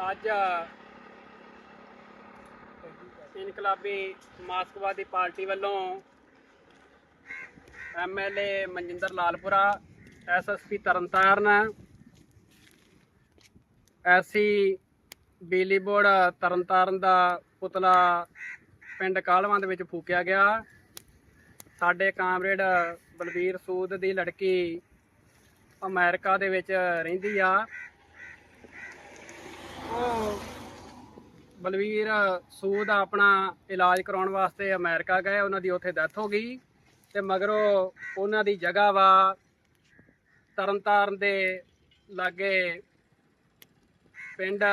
ਅੱਜ ਇਨਕਲਾਬੀ ਮਾਸਕਵਾਦੀ ਪਾਰਟੀ ਵੱਲੋਂ ਐਮਐਲਏ ਮਨਜਿੰਦਰ ਲਾਲਪੁਰਾ ਐਸਐਸਪੀ ਤਰਨਤਾਰਨ, ਐਸੀ ਬਿਜਲੀ ਬੋਰਡ ਤਰਨਤਾਰਨ ਦਾ ਪੁਤਲਾ ਪਿੰਡ ਕਾਲਵਾਂ ਦੇ ਵਿੱਚ ਫੂਕਿਆ ਗਿਆ। ਸਾਡੇ ਕਾਮਰੇਡ ਬਲਬੀਰ ਸੂਦ ਦੀ ਲੜਕੀ ਅਮਰੀਕਾ ਦੇ ਵਿੱਚ ਰਹਿੰਦੀ ਆ ਉਹ ਬਲਵੀਰ, ਸੂਦ ਆਪਣਾ ਇਲਾਜ ਕਰਾਉਣ ਵਾਸਤੇ ਅਮਰੀਕਾ ਗਏ, ਉਹਨਾਂ ਦੀ ਉੱਥੇ ਡੈਥ ਹੋ ਗਈ ਤੇ ਮਗਰੋਂ ਉਹਨਾਂ ਦੀ ਜਗ੍ਹਾ ਵਾ ਤਰਨਤਾਰਨ ਦੇ ਲਾਗੇ ਪਿੰਡ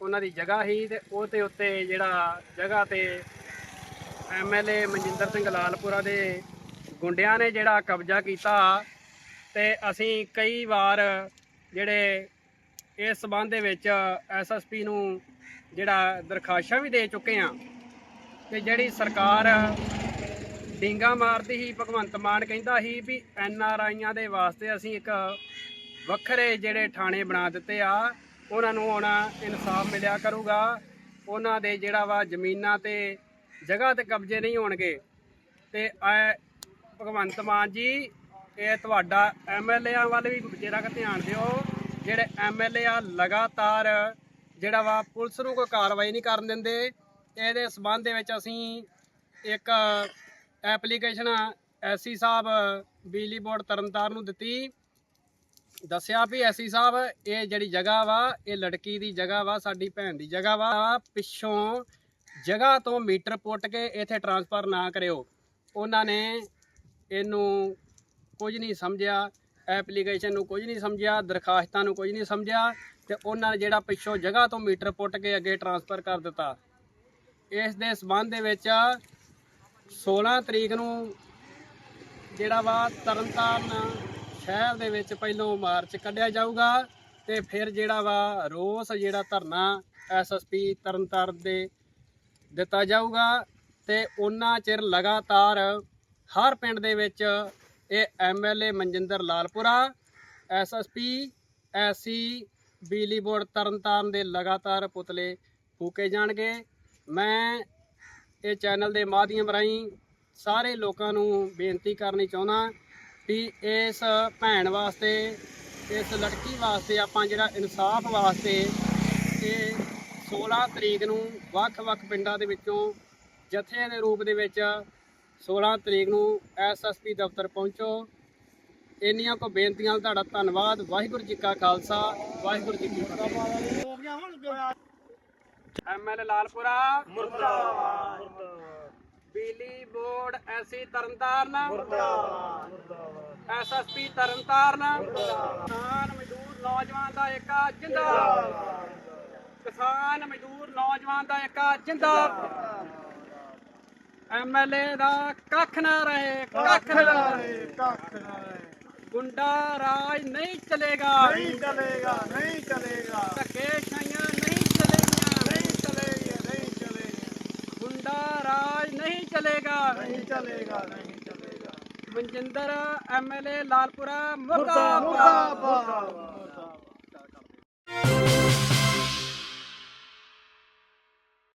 ਉਹਨਾਂ ਦੀ ਜਗ੍ਹਾ ਹੀ ਤੇ ਉਹਦੇ ਉੱਤੇ ਜਿਹੜਾ ਜਗ੍ਹਾ ਤੇ ਐਮਐਲਏ ਮਨਜਿੰਦਰ ਸਿੰਘ ਲਾਲਪੁਰਾ ਦੇ ਗੁੰਡਿਆਂ ਨੇ ਜਿਹੜਾ ਕਬਜ਼ਾ ਕੀਤਾ ਤੇ ਅਸੀਂ ਕਈ ਵਾਰ ਜਿਹੜੇ ਇਸ ਸਬੰਧ ਦੇ ਵਿੱਚ ਐਸਐਸਪੀ ਨੂੰ ਜਿਹੜਾ ਦਰਖਾਸ਼ਾਂ ਵੀ ਦੇ ਚੁੱਕੇ ਆ ਤੇ ਜਿਹੜੀ ਸਰਕਾਰ ਡਿੰਗਾ ਮਾਰਦੀ ਸੀ, ਭਗਵੰਤ ਮਾਨ ਕਹਿੰਦਾ ਸੀ ਵੀ ਐਨ ਆਰ ਆਈਆਂ ਦੇ ਵਾਸਤੇ ਅਸੀਂ ਇੱਕ ਵੱਖਰੇ ਜਿਹੜੇ ਥਾਣੇ ਬਣਾ ਦਿੱਤੇ ਆ, ਉਹਨਾਂ ਨੂੰ ਹੁਣ ਇਨਸਾਫ ਮਿਲਿਆ ਕਰੂਗਾ। ਉਹਨਾਂ ਦੇ ਜਿਹੜਾ ਵਾ ਜ਼ਮੀਨਾਂ ਤੇ ਜਗ੍ਹਾ ਤੇ ਕਬਜ਼ੇ ਨਹੀਂ ਹੋਣਗੇ। ਤੇ ਭਗਵੰਤ ਮਾਨ ਜੀ, ਇਹ ਤੁਹਾਡਾ ਐਮਐਲਏਆਂ ਵੱਲ ਵੀ ਜਿਹੜਾ ਕੁ ਧਿਆਨ ਦਿਓ। ਜਿਹੜੇ ਐਮਐਲਏ ਆ, ਲਗਾਤਾਰ ਜਿਹੜਾ ਵਾ ਪੁਲਿਸ ਨੂੰ ਕੋਈ ਕਾਰਵਾਈ ਨਹੀਂ ਕਰਨ ਦਿੰਦੇ। ਇਹਦੇ ਸਬੰਧ ਦੇ ਵਿੱਚ ਅਸੀਂ ਇੱਕ ਐਪਲੀਕੇਸ਼ਨ ਐਸੀ ਸਾਹਿਬ ਬਿਜਲੀ ਬੋਰਡ ਤਰਨਤਾਰਨ ਨੂੰ ਦਿੱਤੀ। ਦੱਸਿਆ ਵੀ ਐਸੀ ਸਾਹਿਬ, ਇਹ ਜਿਹੜੀ ਜਗ੍ਹਾ ਵਾ, ਇਹ ਲੜਕੀ ਦੀ ਜਗ੍ਹਾ ਵਾ, ਸਾਡੀ ਭੈਣ ਦੀ ਜਗ੍ਹਾ ਵਾ। ਪਿੱਛੋਂ ਜਗ੍ਹਾ ਤੋਂ ਮੀਟਰ ਪੁੱਟ ਕੇ ਇੱਥੇ ਟਰਾਂਸਫਰ ਨਾ ਕਰਿਓ। ਉਹਨਾਂ ਨੇ ਇਹਨੂੰ ਕੁਝ ਨਹੀਂ ਸਮਝਿਆ। ਐਪਲੀਕੇਸ਼ਨ ਨੂੰ ਕੁਝ ਨਹੀਂ ਸਮਝਿਆ, ਦਰਖਾਸਤਾਂ ਨੂੰ ਕੁਝ ਨਹੀਂ ਸਮਝਿਆ ਤੇ ਉਹਨਾਂ ਨੇ ਜਿਹੜਾ ਪਿੱਛੋਂ ਜਗ੍ਹਾ ਤੋਂ ਮੀਟਰ ਪੁੱਟ ਕੇ ਅੱਗੇ ਟਰਾਂਸਫਰ ਕਰ ਦਿੱਤਾ। ਇਸ ਦੇ ਸਬੰਧ ਦੇ ਵਿੱਚ 16 ਤਰੀਕ ਨੂੰ ਜਿਹੜਾ ਵਾ ਤਰਨਤਾਰਨ ਸ਼ਹਿਰ ਦੇ ਵਿੱਚ ਪਹਿਲੋਂ ਮਾਰਚ ਕੱਢਿਆ ਜਾਊਗਾ ਤੇ ਫਿਰ ਜਿਹੜਾ ਵਾ ਰੋਸ ਜਿਹੜਾ ਧਰਨਾ ਐਸਐਸਪੀ ਤਰਨਤਾਰਨ ਦੇ ਦਿੱਤਾ ਜਾਊਗਾ ਤੇ ਉਹਨਾਂ ਚਿਰ ਲਗਾਤਾਰ ਹਰ ਪਿੰਡ ਦੇ ਵਿੱਚ ਇਹ ਐਮਐਲਏ ਮਨਜਿੰਦਰ ਲਾਲਪੁਰਾ ਐਸਐਸਪੀ ਐਸੀ ਬਿਜਲੀ ਬੋਰਡ ਤਰਨਤਾਰਨ ਦੇ ਲਗਾਤਾਰ ਪੁਤਲੇ ਫੂਕੇ ਜਾਣਗੇ। ਮੈਂ ਇਹ ਚੈਨਲ ਦੇ ਮਾਧਿਅਮ ਰਾਹੀਂ ਸਾਰੇ ਲੋਕਾਂ ਨੂੰ ਬੇਨਤੀ ਕਰਨੀ ਚਾਹੁੰਦਾ ਵੀ ਇਸ ਭੈਣ ਵਾਸਤੇ, ਇਸ ਲੜਕੀ ਵਾਸਤੇ ਆਪਾਂ ਜਿਹੜਾ ਇਨਸਾਫ ਵਾਸਤੇ ਇਹ 16 ਤਰੀਕ ਨੂੰ ਵੱਖ-ਵੱਖ ਪਿੰਡਾਂ ਦੇ ਵਿੱਚੋਂ ਜਥੇ ਦੇ ਰੂਪ ਦੇ ਵਿੱਚ 16 ਤਰੀਕ ਨੂੰ ਐਸਐਸਪੀ ਦਫ਼ਤਰ ਪਹੁੰਚੋ। ਇੰਨੀਆਂ ਕੋ ਬੇਨਤੀਆਂ ਤੁਹਾਡਾ ਧੰਨਵਾਦ। ਵਾਹਿਗੁਰੂ ਜੀ ਕਾ ਖਾਲਸਾ ਵਾਹਿਗੁਰੂ ਜੀ ਕੀ ਫਤਿਹ। ਐਮਐਲ ਲਾਲਪੁਰਾ ਮੁਰਦਾਬਾਦ। ਬਿਜਲੀ ਬੋਰਡ ਐਸੀ ਤਰਨਤਾਰਨ। ਮੁਰਦਾਬਾਦ ਐਸਐਸਪੀ ਤਰਨਤਾਰਨ। ਮੁਰਦਾਬਾਦ ਕਿਸਾਨ ਮਜ਼ਦੂਰ ਨੌਜਵਾਨ ਦਾ ਏਕਾ ਜਿੰਦਾਬਾਦ। ਕਿਸਾਨ ਮਜ਼ਦੂਰ ਨੌਜਵਾਨ ਦਾ ਏਕਾ ਜਿੰਦਾਬਾਦ ਐਮਐਲਏ ਦਾ ਕੱਖ ਨਾ ਰਹੇ ਕੱਖ ਨਾ ਰਹੇ। ਕੱਖ ਨਾ ਰਹੇ। ਗੁੰਡਾ ਰਾਜ ਨਹੀਂ ਚਲੇਗਾ। ਨਹੀਂ ਚਲੇਗਾ ਨਹੀਂ ਚਲੇਗਾ। ਧੱਕੇ ਛਾਈਆਂ ਨਹੀਂ ਚਲੇਗੀਆਂ। ਨਹੀਂ ਚਲੇਗੀ ਨਹੀਂ ਚਲੇਗੀ। ਗੁੰਡਾ ਰਾਜ ਨਹੀਂ ਚਲੇਗਾ। ਨਹੀਂ ਚਲੇਗਾ ਨਹੀਂ ਚਲੇਗਾ। ਮਨਜਿੰਦਰ ਐਮਐਲਏ ਲਾਲਪੁਰਾ ਮੁਰਦਾਬਾਦ।